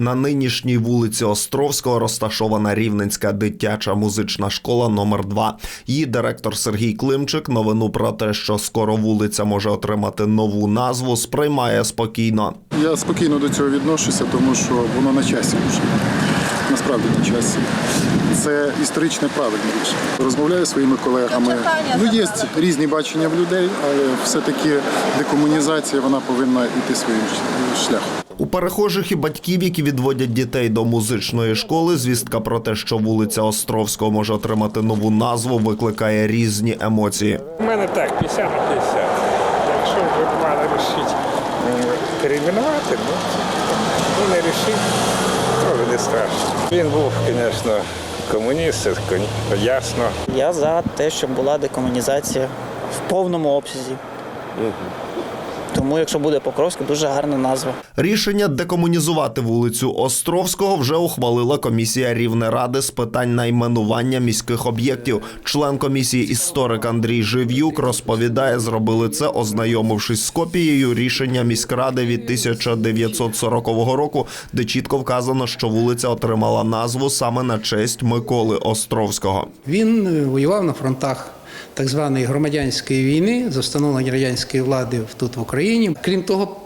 На нинішній вулиці Островського розташована Рівненська дитяча музична школа номер 2 Її директор Сергій Климчик новину про те, що скоро вулиця може отримати нову назву, сприймає спокійно. Я спокійно до цього відношуся, тому що воно на часі вже. Насправді на часі. Це історичне правильне рішення. Розмовляю зі своїми колегами. Ну, є різні бачення в людей, але все-таки декомунізація вона повинна йти своїм шляхом. У перехожих і батьків, які відводять дітей до музичної школи, звістка про те, що вулиця Островського може отримати нову назву, викликає різні емоції. У мене так, 50 на 50. Якщо вже мали рішити перейменувати, ну, ну не рішив, то не страшно. Він був, звісно, комуніст, ясно. Я за те, щоб була декомунізація в повному обсязі. Тому, якщо буде Покровська, дуже гарна назва. Рішення декомунізувати вулицю Островського вже ухвалила комісія Рівнеради з питань найменування міських об'єктів. Член комісії історик Андрій Жив'юк розповідає, зробили це, ознайомившись з копією рішення міськради від 1940 року, де чітко вказано, що вулиця отримала назву саме на честь Миколи Островського. Він е, воював на фронтах так званої громадянської війни за встановлення радянської влади в- тут в Україні. Крім того,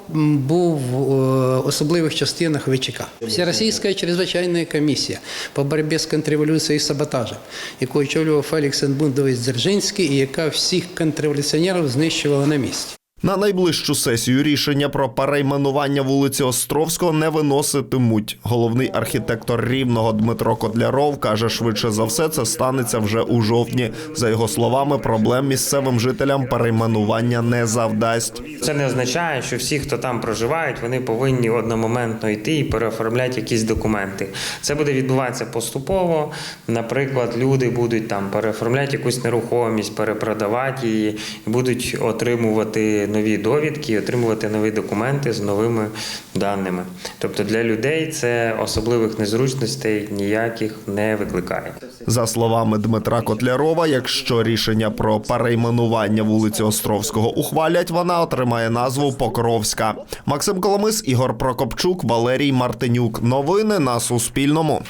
був в е, особливих частинах ВЧК. Всеросійська чрезвичайна комісія по боротьбі з контрреволюцією і саботажем, яку очолював Фелікс Енбундович Дзержинський, і яка всіх контрреволюціонерів знищувала на місці. На найближчу сесію рішення про перейменування вулиці Островського не виноситимуть. Головний архітектор рівного Дмитро Котляров каже, швидше за все це станеться вже у жовтні. За його словами, проблем місцевим жителям перейменування не завдасть. Це не означає, що всі, хто там проживають, вони повинні одномоментно йти і переоформляти якісь документи. Це буде відбуватися поступово. Наприклад, люди будуть там переоформляти якусь нерухомість, перепродавати її, будуть отримувати нові довідки, отримувати нові документи з новими даними. Тобто для людей це особливих незручностей ніяких не викликає. За словами Дмитра Котлярова, якщо рішення про перейменування вулиці Островського ухвалять, вона отримає назву Покровська. Максим Коломис, Ігор Прокопчук, Валерій Мартинюк. Новини на Суспільному.